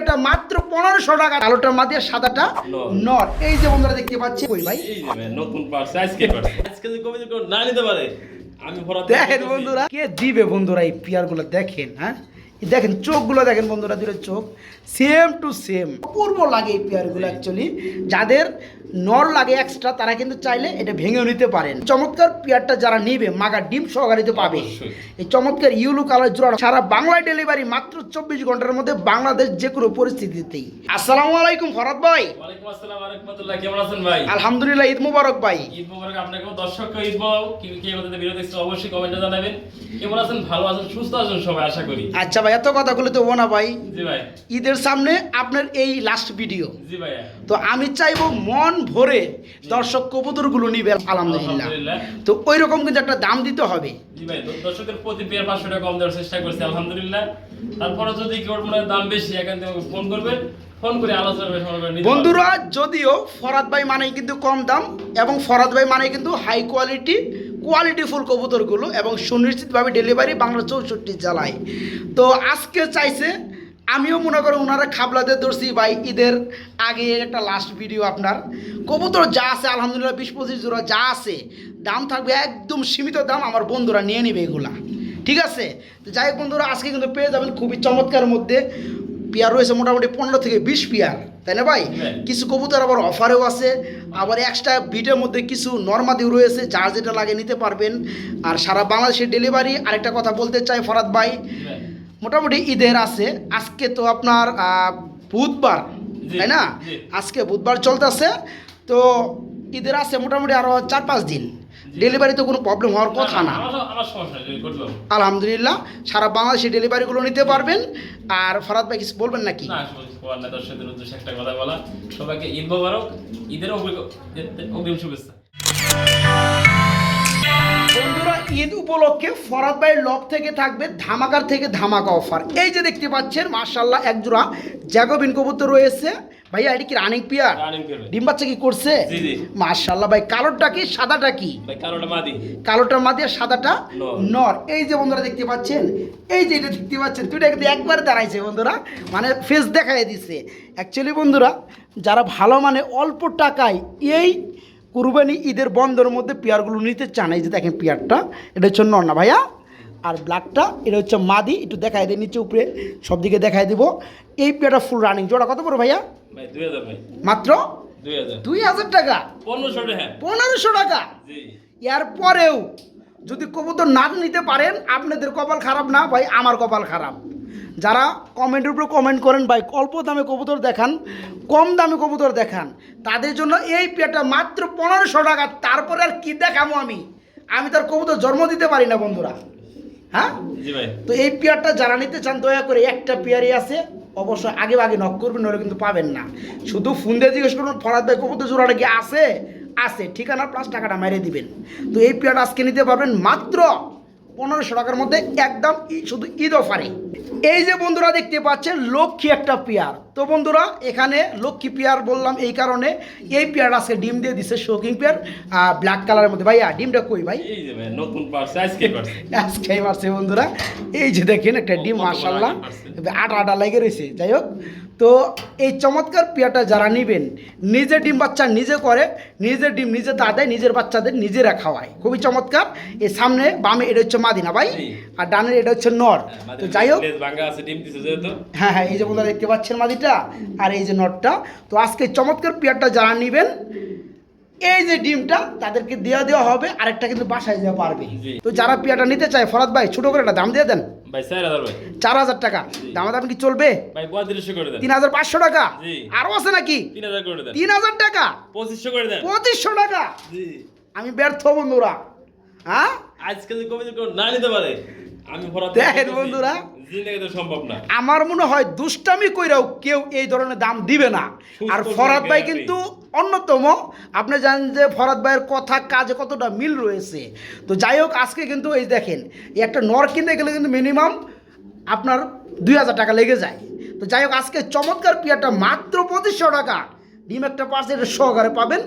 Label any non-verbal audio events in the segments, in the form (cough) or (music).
পেয়ারটা মাত্র পনেরোশো টাকা। আলোটা মাঝে সাদাটা নর। নর। এই যে বন্ধুরা দেখতে পাচ্ছি কই ভাই? নতুন পার্স আজকে আজকে যদি না নিতে পারে আমি দেখেন বন্ধুরা কে দিবে বন্ধুরা এই পিয়ারগুলো? দেখেন হ্যাঁ? দেখেন চোখগুলো দেখেন বন্ধুরা দুটো চোখ। সেম টু সেম অপূর্ব লাগে এই পেয়ারগুলো অ্যাকচুয়ালি যাদের নর লাগে এক্সট্রা তারা কিন্তু চাইলে এটা ভেঙেও নিতে পারেন। চমৎকার পেয়ারটা যারা নিবে মাগা ডিম সহকারিতে পাবে। এই চমৎকার ইউলু কালার জোড়া সারা বাংলায় ডেলিভারি মাত্র চব্বিশ ঘণ্টার মধ্যে বাংলাদেশ যে কোনো পরিস্থিতিতেই। আসসালামু আলাইকুম ফরাদ ভাই। ওয়ালাইকুম আসসালাম ওয়া রাহমাতুল্লাহ কেমন আছেন ভাই? আলহামদুলিল্লাহ ঈদ মুবারক ভাই। ঈদ মোবারক আপনাকেও। দর্শক ঈদ মোবারক কি কি অবশ্যই কমেন্টে জানাবেন। কেমন আছেন? ভালো আছেন? সুস্থ আছেন সবাই আশা করি। আচ্ছা ভাই এত কথাগুলো তো না ভাই। ঈদের সামনে আপনার এই লাস্ট ভিডিও তো আমি চাইব মন ভরে দর্শক কবুতরগুলো নিবে আলহামদুলিল্লাহ। তো ওই রকম কিন্তু একটা দাম দিতে হবে। ভাই দর্শকের প্রতি পেয়ার পাঁচশো টাকা কম দেওয়ার চেষ্টা করছি আলহামদুলিল্লাহ। তারপরে যদি কেউ মনে দাম বেশি এখান থেকে ফোন করবেন। বন্ধুরা যদিও ফরাদ ভাই মানে কিন্তু কম দাম এবং ফরাদ ভাই মানে কিন্তু হাই কোয়ালিটি কোয়ালিটিফুল কবুতরগুলো এবং সুনিশ্চিতভাবে ডেলিভারি বাংলা চৌষট্টি জেলায়। তো আজকে চাইছে, আমিও মনে করি ওনারা খাবলাতে ধরছি ভাই, ঈদের আগে একটা লাস্ট ভিডিও আপনার। কবুতর যা আছে, আলহামদুলিল্লাহ বিশ পঁচিশ জোড়া যা আছে, দাম থাকবে একদম সীমিত দাম, আমার বন্ধুরা নিয়ে নিবে এগুলা। ঠিক আছে? তো যাই হোক বন্ধুরা, আজকে কিন্তু পেয়ে যাবেন খুবই চমৎকার মধ্যে পেয়ার রয়েছে মোটামুটি পনেরো থেকে বিশ পেয়ার তাই না ভাই? হ্যাঁ। কিছু কবুতর আবার অফারেও আছে আবার এক্সট্রা বিটের মধ্যে কিছু নর্মাদিও রয়েছে যার যেটা লাগে নিতে পারবেন। আর সারা বাংলাদেশের ডেলিভারি আরেকটা কথা বলতে চাই ফরাদ ভাই মোটামুটি ঈদের আছে আজকে তো আপনার বুধবার তাই না? আজকে বুধবার চলতেছে তো ঈদের আছে মোটামুটি আরও চার পাঁচ দিন। ডেলিভারি তো কোনো প্রবলেম হওয়ার কথা না আলহামদুলিল্লাহ সারা বাংলাদেশে ডেলিভারিগুলো নিতে পারবেন। আর ফরাদ ভাই কিছু বলবেন নাকি? না সমস্যা হওয়ার না দর্শকদের উদ্দেশ্যে একটা কথা বলা। সবাইকে ঈদ মোবারক ঈদের অগ্রিম শুভেচ্ছা। বন্ধুরা ঈদ উপলক্ষে ফরাদ ভাইয়ের লক থেকে থাকবে ধামাকার থেকে ধামাকা অফার। এই যে দেখতে পাচ্ছেন মার্শাল্লাহ একজোড়া জ্যাগোবিন কবুতর রয়েছে। ভাইয়া এটি কি রানিং পিয়ার ডিম বাচ্চা কি করছে। মার্শাল্লাহ ভাই কালোটা কি সাদাটা কি? কালোটা মাদি। মাঝে সাদাটা নর। নর। এই যে বন্ধুরা দেখতে পাচ্ছেন? এই যে এটা দেখতে পাচ্ছেন? দুইটা কিন্তু একবার দাঁড়াইছে বন্ধুরা। মানে ফেস দেখাই দিছে। অ্যাকচুয়ালি বন্ধুরা যারা ভালো মানে অল্প টাকায় এই কুরবানি ঈদের বন্ধের মধ্যে পেয়ারগুলো নিতে চান এই যে দেখেন পেয়ারটা এটা হচ্ছে নর না ভাইয়া? আর ব্ল্যাকটা এটা হচ্ছে মাদি একটু দেখাই দিই নিচে উপরে সব দিকে দেখাই দিব। এই পেয়ারটা ফুল রানিং জোড়া কত পড়ো ভাইয়া? মাত্র? দুই হাজার। টাকা? পনেরোশো টাকা। জি। এরপরেও যদি কবুতর না নিতে পারেন আপনাদের কপাল খারাপ না ভাই আমার কপাল খারাপ। যারা কমেন্টের উপরে কমেন্ট করেন ভাই অল্প দামে কবুতর দেখান কম দামে কবুতর দেখান তাদের জন্য এই পেয়ারটা মাত্র পনেরোশো টাকা তারপরে আর কি দেখাবো আমি? আমি তার কবুতর জন্ম দিতে পারি না বন্ধুরা। হ্যাঁ? তো এই পেয়ারটা যারা নিতে চান দয়া করে একটা পেয়ারই আছে অবশ্যই আগে আগে নক করবেন নইলে কিন্তু পাবেন না। শুধু ফোন দিয়ে জিজ্ঞেস করুন ফরাদ ভাই কবুতর জোড়াটা কি আছে? আছে ঠিকানা প্লাস টাকাটা মেরে দিবেন। তো এই পেয়ারটা আজকে নিতে পারবেন মাত্র পনেরোশো টাকার মধ্যে একদম শুধু ঈদ অফারে এই যে বন্ধুরা দেখতে পাচ্ছেন লক্ষ্মী একটা পেয়ার। তো বন্ধুরা এখানে লক্ষ্মী পেয়ার বললাম এই কারণে। এই পেয়ার আজকে ডিম দিয়ে দিচ্ছে শোকিং পেয়ার আর ব্ল্যাক কালারের মধ্যে। ভাইয়া ডিমটা কই ভাই? এই যে নতুন পার্স আজকে পার্স আজকে মারছে বন্ধুরা। এই যে দেখেন একটা ডিম মার্শাল্লাহ আটা আটা লেগে রয়েছে যাই হোক তো এই চমৎকার পেয়াটা যারা নেবেন নিজে ডিম বাচ্চা নিজে করে নিজের ডিম নিজে তা দাদায় নিজের বাচ্চাদের নিজেরা খাওয়ায়। খুবই চমৎকার। এই সামনে বামে এটা হচ্ছে মাদিনা ভাই আর ডানের এটা হচ্ছে নর। তো যাই হোক ভাঙা আছে ডিম দিছে যেহেতু। হ্যাঁ হ্যাঁ এই যে বন্ধুরা দেখতে পাচ্ছেন মাদিটা আর এই যে নটটা। তো আজকে চমৎকার পেয়ারটা যারা নেবেন এই যে ডিমটা তাদেরকে দেওয়া দেওয়া হবে আরেকটা কিন্তু বাসায় দেওয়া পারবে। তো যারা পেয়ারটা নিতে চায় ফরাদ ভাই ছোট করে একটা দাম দিয়ে দেন। ভাই চার হাজার টাকা। দামা দাম কি চলবে? তিন হাজার পাঁচশো টাকা। জি। আরও আছে নাকি? তিন হাজার টাকা। পঁচিশশো করে দেন। পঁচিশশো টাকা। আমি ব্যর্থ বন্ধুরা। হ্যাঁ? আজকে যদি না নিতে পারে দেখেন বন্ধুরা। সম্ভব না। আমার মনে হয় দুষ্টামি কইরাও কেউ এই ধরনের দাম দিবে না। আর ফরাদ ভাই কিন্তু অন্যতম। আপনি জানেন যে ফরাদ ভাইয়ের কথা কাজে কতটা মিল রয়েছে। তো যাই হোক আজকে কিন্তু এই দেখেন এই একটা নর কিনতে গেলে কিন্তু মিনিমাম আপনার দুই হাজার টাকা লেগে যায়। তো যাই হোক আজকে চমৎকার পিয়ারটা মাত্র পঁচিশশো টাকা। ডিম একটা পার্সেল সহকারে পাবেন।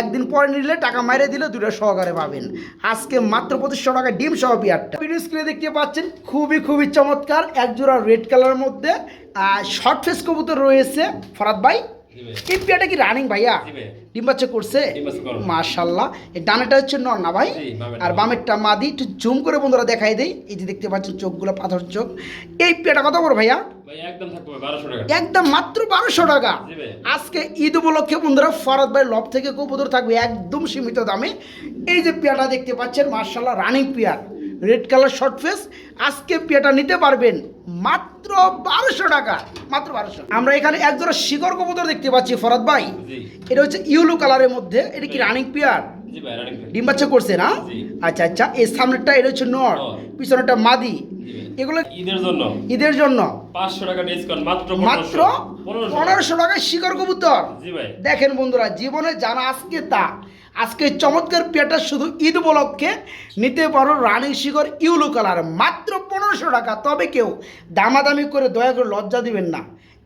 একদিন পরে নিলে টাকা মাইরে দিলে দুটো সহকারে পাবেন। আজকে মাত্র পঁচিশশো টাকা ডিম সহ পিয়ারটা ভিডিও স্ক্রিনে দেখতে পাচ্ছেন, খুবই খুবই চমৎকার, এক জোড়া রেড কালারের মধ্যে শর্ট ফেস কবুতর রয়েছে, ফরাদ ভাই ভাই। এই পেয়াটা কি রানিং ভাইয়া? ডিম বাচ্চা করছে। মাশাল্লাহ এই ডানাটা হচ্ছে নর না ভাই? আর। বামেরটা মাদি একটু জুম করে বন্ধুরা দেখাই দেই। এই যে দেখতে পাচ্ছেন চোখগুলো পাথর চোখ। এই পেয়াটা কত বড় ভাইয়া? একদম থাকবে বারোশো টাকা। একদম মাত্র বারোশো টাকা। আজকে ঈদ উপলক্ষে বন্ধুরা ফরাদ ভাই লব থেকে কবুতর থাকবে একদম সীমিত দামে। এই যে পেয়াটা দেখতে পাচ্ছেন মার্শাল্লাহ running pair. Red colour short face আজকে পেয়াটা নিতে পারবেন মাত্র বারোশো টাকা মাত্র বারোশো। আমরা এখানে একজোড়া শিকড় কবুতর দেখতে পাচ্ছি ফরাদ ভাই। এটা হচ্ছে ইউলো কালারের মধ্যে এটা কি রানিং পেয়ার ডিম বাচ্চা করছে না? আচ্ছা আচ্ছা এই সামনেরটা এটা হচ্ছে নর নর। পিছনেরটা মাদি। এগুলো ঈদের জন্য। ঈদের জন্য। পাঁচশো টাকা ডিসকাউন্ট মাত্র মাত্র পনেরোশো টাকায় শিকড় কবুতর। জি ভাই। দেখেন বন্ধুরা জীবনে জানা আজকে তা। আজকে চমৎকার পেয়াটা শুধু ঈদ উপলক্ষে নিতে পারো রানিং শিখর ইউলো কালার। মাত্র পনেরোশো টাকা তবে কেউ দামাদামি করে দয়া করে লজ্জা দিবেন না।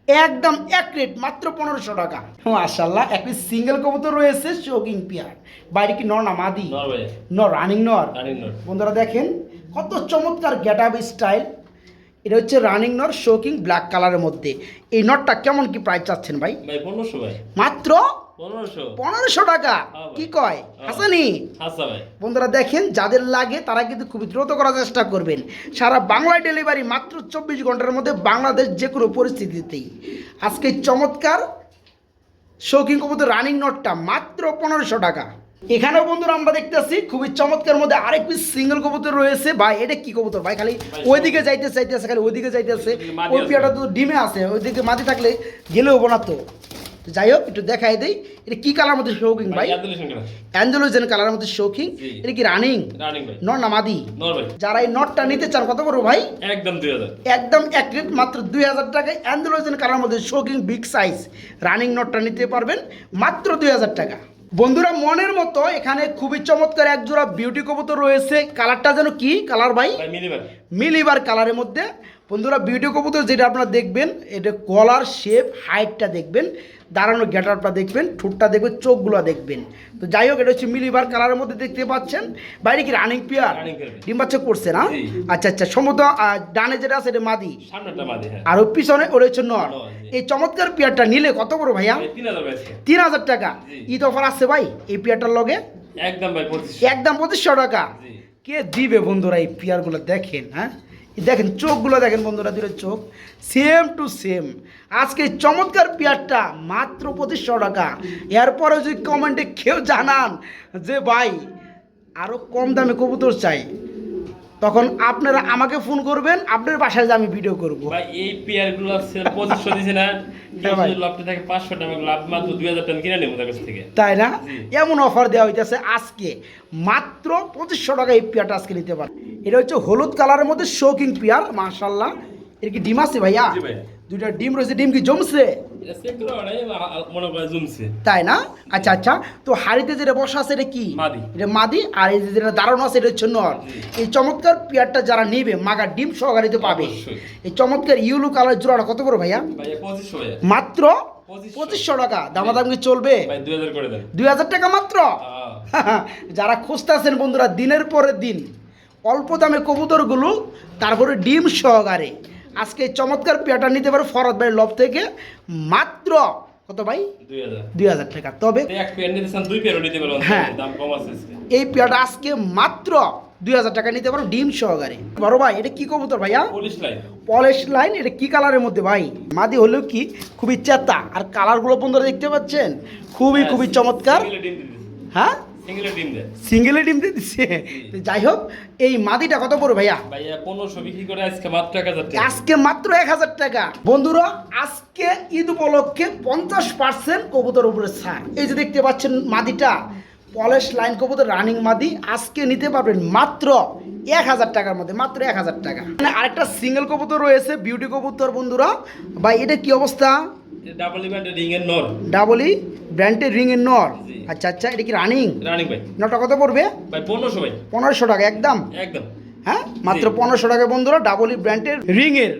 একদম এক রেট মাত্র পনেরোশো টাকা। মাশাল্লাহ একটি সিঙ্গেল কবুতর রয়েছে শোকিং পেয়ার বাইরে কি নর না মাদি? নর রানিং নর? বন্ধুরা দেখেন কত চমৎকার গেট আপ স্টাইল এটা হচ্ছে রানিং নর শোকিং ব্ল্যাক কালারের মধ্যে। এই নটটা কেমন কি প্রাইস চাচ্ছেন ভাই? ভাই পনেরোশো ভাই। মাত্র পনেরোশো। টাকা। হ্যাঁ কি কয়? হাসানি? আচ্ছা বন্ধুরা দেখেন যাদের লাগে তারা কিন্তু খুবই দ্রুত করার চেষ্টা করবেন। সারা বাংলায় ডেলিভারি মাত্র চব্বিশ ঘণ্টার মধ্যে বাংলাদেশ যে কোনো পরিস্থিতিতেই। আজকে চমৎকার শৌখিন কবুতর রানিং নোটটা মাত্র পনেরোশো টাকা। এখানেও বন্ধুরা আমরা দেখতেছি খুবই চমৎকার মধ্যে আরেক পিস সিঙ্গেল কবুতর রয়েছে। ভাই এটা কি কবুতর? ভাই খালি ওইদিকে যাইতে চাইতেছে খালি ওইদিকে যাইতেছে। ওই। পিয়াটা তো ডিমে আছে ওইদিকে মাটি থাকলে গেলেও না তো তো যাই হোক একটু দেখাই দেই। এটা কি কালার মধ্যে শৌখিন ভাই অ্যাঞ্জেলোজেন কালারের মধ্যে শৌখিন এটা কি রানিং নর না মাদি নর ভাই যারা এই নটটা নিতে চান কত বড় ভাই? একদম দুই হাজার। একদম এক রেট মাত্র দুই হাজার টাকায় অ্যান্ড্রোজেন কালার মধ্যে শোকিং বিগ সাইজ রানিং নটটা নিতে পারবেন মাত্র দুই হাজার টাকা। বন্ধুরা মনের মতো এখানে খুবই চমৎকার এক জোড়া বিউটি কবুতর রয়েছে। কালারটা যেন কি? কালার ভাই? ভাই মিলিবার কালারের মধ্যে। বন্ধুরা বিউটি কবুতর যেটা আপনারা দেখবেন এটা কলার শেপ হাইটটা দেখবেন দাঁড়ানো গেটারটা দেখবেন ঠোঁটটা দেখবেন চোখগুলো দেখবেন। তো যাই হোক এটা হচ্ছে মিলিবার কালারের মধ্যে দেখতে পাচ্ছেন। বাইরে কি রানিং পিয়ার। ডিম বাচ্চা করছে না? আচ্ছা আচ্ছা সম্ভবত ডানে যেটা আছে এটা মাদি। হ্যাঁ। আর ওর পিছনে ওর হচ্ছে নর। এই চমৎকার পেয়ারটা নিলে কত বড় ভাইয়া? তিন হাজার টাকা। ঈদ অফার আছে ভাই এই পেয়ারটার লগে? একদম ভাই একদম পঁচিশশো টাকা। কে দিবে বন্ধুরা এই পেয়ারগুলো দেখেন হ্যাঁ? দেখেন চোখগুলো দেখেন বন্ধুরা দুটো চোখ। সেম টু সেম আজকে চমৎকার পেয়ারটা মাত্র পঁচিশশো টাকা। এরপরে যদি কমেন্টে কেউ জানান যে, ভাই আরও কম দামে কবুতর চাই। তখন আপনারা আমাকে ফোন করবেন আপনার বাসায় যে আমি ভিডিও করব। ভাই এই পেয়ারগুলো পঁচিশশো দিছে না? (laughs) হ্যাঁ লাভটা থাকে পাঁচশো টাকা লাভ মাত্র দুই হাজার টাকা কিনে নেব তার কাছ থেকে। তাই না? এমন অফার দেওয়া হইতেছে আজকে। মাত্র পঁচিশশো টাকা এই পেয়ারটা আজকে নিতে পারে। এটা হচ্ছে হলুদ কালারের মধ্যে শৌকিং পেয়ার মার্শাল্লাহ এর কি ডিম আছে ভাইয়া? জি ভাইয়া। দুইটা ডিম রয়েছে ডিম কি জমছে? করা করে তাই না? আচ্ছা আচ্ছা তো হাড়িতে যেটা বসা আছে এটা কি? এটা মাদি আর এই যেটা দাঁড়ানো আছে এটা হচ্ছে নর। এই চমৎকার পেয়ারটা যারা নিবে মাগা ডিম সহকারিতে পাবে। এই চমৎকার ইউলু কালার জোড়াটা কত বড় ভাইয়া? মাত্র পঁচিশশো। টাকা। দামাদাম কি চলবে? দুই হাজার করে টাকা মাত্র? (laughs) যারা খুঁজতেছেন বন্ধুরা দিনের পরে দিন অল্প দামে কবুতরগুলো তারপরে ডিম সহকারে। আজকে এই চমৎকার পেয়াটা নিতে পারো ফরত ভাই লব থেকে। মাত্র কত ভাই? দুই হাজার। টাকা। তবে হ্যাঁ। এই পেয়াটা আজকে মাত্র দুই হাজার টাকা নিতে পারো ডিম সহকারে। বড় ভাই এটা কি কবুতর ভাইয়া? পলিশ লাইন এটা কি কালারের মধ্যে ভাই? মাদি হলেও কি খুবই চেতা। আর কালারগুলো বন্ধুরা দেখতে পাচ্ছেন? খুবই খুবই চমৎকার। হ্যাঁ? সিঙ্গেলে ডিম দেয়। সিঙ্গেলে ডিম দিয়ে দিচ্ছে যাই হোক এই মাদিটা কত পড়বে ভাইয়া? ভাইয়া পনেরোশো বিক্রি করে আজকে মাত্র এক হাজার টাকা। আজকে মাত্র এক হাজার টাকা। বন্ধুরা আজকে ঈদ উপলক্ষে পঞ্চাশ পার্সেন্ট কবুতর উপরে ছাড়। এই যে দেখতে পাচ্ছেন মাদিটা পলেশ লাইন কবুতর রানিং মাদি আজকে নিতে পারবেন মাত্র এক হাজার টাকার মধ্যে মাত্র এক হাজার টাকা। মানে আরেকটা সিঙ্গেল কবুতর রয়েছে বিউটি কবুতর বন্ধুরা। ভাই এটা কি অবস্থা? ডাবল ইভেন্ট রিং এর নর ডাবলি ব্র্যান্ডের রিং এর নর আচ্ছা আচ্ছা এটা কি রানিং রানিং ভাই নটা কত পড়বে? ভাই পনেরোশো ভাই। পনেরোশো টাকা একদম? একদম। হ্যাঁ? মাত্র। পনেরোশো টাকা বন্ধুরা ডাবলি ব্র্যান্ডের রিং এর।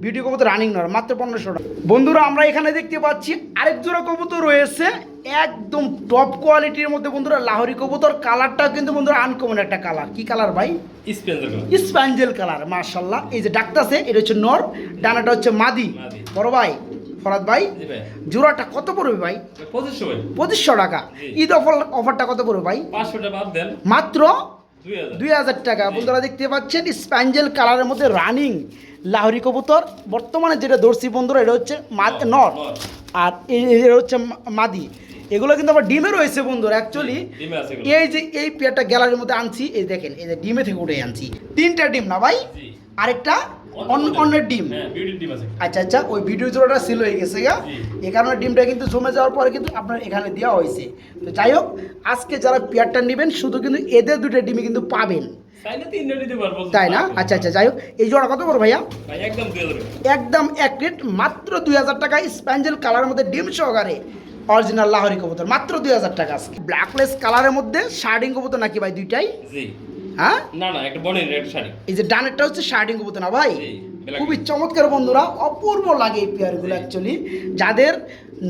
বিউটি কবুতর রানিং নর মাত্র পনেরোশো টাকা। বন্ধুরা আমরা এখানে দেখতে পাচ্ছি আরেক জোড়া কবুতর রয়েছে। একদম টপ কোয়ালিটির মধ্যে বন্ধুরা লাহোরি কবুতর। কালারটা কিন্তু বন্ধুরা আনকমন একটা কালার কি কালার ভাই? স্প্যাঞ্জেল কালার মার্শাল্লাহ এই যে ডাকতাছে এটা হচ্ছে নর ডানাটা হচ্ছে মাদি। বড় ভাই ফরাদ ভাই জোড়াটা কত পড়বে ভাই? পঁচিশশো টাকা। ঈদ অফার অফারটা কত পড়বে ভাই? পাঁচশো টাকা দেন। মাত্র দুই হাজার। টাকা। বন্ধুরা দেখতে পাচ্ছেন স্প্যাঞ্জেল কালারের মধ্যে রানিং লাহরি কবুতর। বর্তমানে যেটা দর্শি বন্ধুরা এটা হচ্ছে নর। আর এটা হচ্ছে মাদি। এগুলো কিন্তু আবার ডিমে রয়েছে বন্ধুরা অ্যাকচুয়ালি। এই যে এই পেয়ারটা গ্যালারির মধ্যে আনছি এই দেখেন এই যে ডিমে থেকে উঠে আনছি। তিনটা ডিম না ভাই? আরেকটা অন্যের ডিম হ্যাঁ আচ্ছা আচ্ছা ওই ভিডিও জোড়াটা সিল হয়ে গেছে গা জি। এই কারণে ডিমটা কিন্তু জমে যাওয়ার পরে কিন্তু আপনার এখানে দেওয়া হয়েছে। তো যাই হোক আজকে যারা পেয়ারটা নেবেন শুধু কিন্তু এদের দুটো ডিমই কিন্তু পাবেন। তাই না? আচ্ছা আচ্ছা যাই হোক এই জোড়া কত বড় ভাইয়া? একদম এক রেট মাত্র দুই হাজার টাকা স্প্যাঞ্জেল কালারের মধ্যে ডিম সহকারে। অরিজিনাল লাহরি কবুতর মাত্র দুই হাজার টাকা ব্ল্যাকলেস কালারের মধ্যে শার্ডিং কবুতর নাকি ভাই দুইটাই? জি। হ্যাঁ? না না একটা রেড শাড়ি। এই যে ডানেরটা হচ্ছে শার্টিং কবুতর না ভাই? খুবই চমৎকার বন্ধুরা অপূর্ব লাগে এই পেয়ারগুলো অ্যাকচুয়ালি যাদের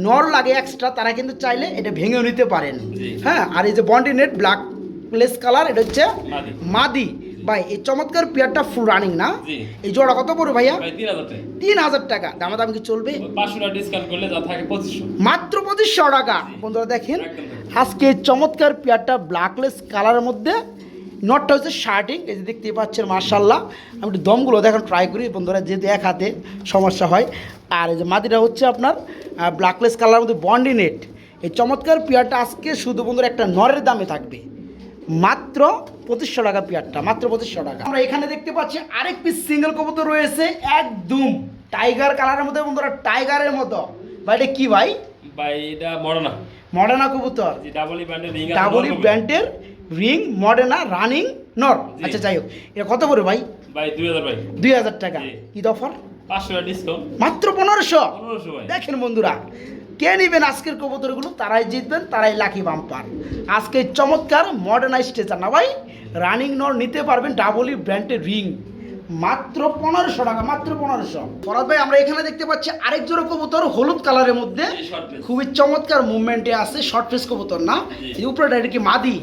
নর লাগে এক্সট্রা তারা কিন্তু চাইলে এটা ভেঙেও নিতে পারেন। হ্যাঁ আর এই যে বন্ডি নেট ব্ল্যাক লেস কালার এটা হচ্ছে মাদি। ভাই এই চমৎকার পেয়ারটা ফুল রানিং না? এই জোড়া কত পড়বে ভাইয়া? তিন হাজার টাকা। দামা দাম কি চলবে? মাত্র পঁচিশশো টাকা। বন্ধুরা দেখেন আজকে চমৎকার পেয়ারটা ব্ল্যাকলেস কালারের মধ্যে নটটা হচ্ছে শার্টিং এই যে দেখতেই পাচ্ছেন মার্শাল্লাহ আমি একটু দমগুলো দেখেন ট্রাই করি। বন্ধুরা যেহেতু এক হাতে সমস্যা হয়। আর এই যে মাদিটা হচ্ছে আপনার ব্ল্যাকলেস কালারের মধ্যে বন্ডি নেট এই চমৎকার পেয়ারটা আজকে শুধু বন্ধুরা একটা নরের দামে থাকবে। মাত্র পঁচিশশো টাকা পেয়ারটা মাত্র পঁচিশশো টাকা। আমরা এখানে দেখতে পাচ্ছি আরেক পিস সিঙ্গেল কবুতর রয়েছে একদম টাইগার কালারের মধ্যে বন্ধুরা টাইগারের মতো। ভাই এটা কি ভাই? ভাই এটা মডার্না মডার্না কবুতর। ডাবলি ব্র্যান্ডের রিং মডেনা রানিং নর। আচ্ছা যাই হোক। এটা কত করে ভাই? ভাই দুই হাজার ভাই। দুই হাজার টাকা। ঈদ অফার পাঁচশো ডিসকাউন্ট মাত্র পনেরোশো? পনেরোশো ভাই। দেখেন বন্ধুরা কে নেবেন আজকের কবুতরগুলো? তারাই জিতবেন তারাই লাকি বাম্পার আজকে চমৎকার মডার্নাইজ স্টেচার না ভাই রানিং নর নিতে পারবেন ডাবলি ব্র্যান্ডের রিং মাত্র পনেরোশো টাকা মাত্র পনেরোশো। ফরাদ ভাই আমরা এখানে দেখতে পাচ্ছি আরেক জোড়া কবুতর হলুদ কালারের মধ্যে। খুবই চমৎকার মুভমেন্টে আছে শর্ট ফেস কবুতর না? এই উপরে এটা কি মাদি?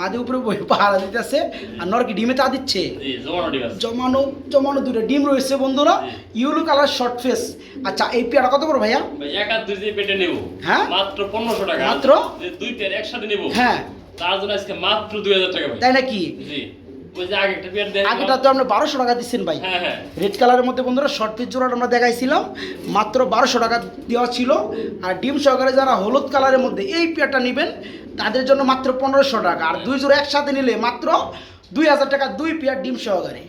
মাদি। উপরে পাহারা দিতেছে আর নরকি ডিমে তা দিচ্ছে? জমানো জমানো দুটো ডিম রয়েছে বন্ধুরা। ইউলো কালার শর্ট ফেস আচ্ছা এই পেয়ারা কত বড় ভাইয়া? ভাই এক আর দুই পেটে নেব। হ্যাঁ? মাত্র পনেরোশো টাকা। মাত্র? দুই পেয়ার একসাথে নেব। হ্যাঁ। তার জন্য আজকে মাত্র দুই হাজার টাকা তাই নাকি? জি। আগেটা তো আপনি বারোশো টাকা দিচ্ছেন ভাই। হ্যাঁ হ্যাঁ। রেড কালারের মধ্যে বন্ধুরা শর্ট পিস জোড়াটা আমরা দেখাইছিলাম। মাত্র বারোশো টাকা দেওয়া ছিল। আর ডিম সহকারে যারা হলুদ কালারের মধ্যে এই পেয়ারটা নেবেন তাদের জন্য মাত্র পনেরোশো টাকা। আর দুই জোড়া একসাথে নিলে মাত্র দুই হাজার টাকা দুই পেয়ার ডিম সহকারে।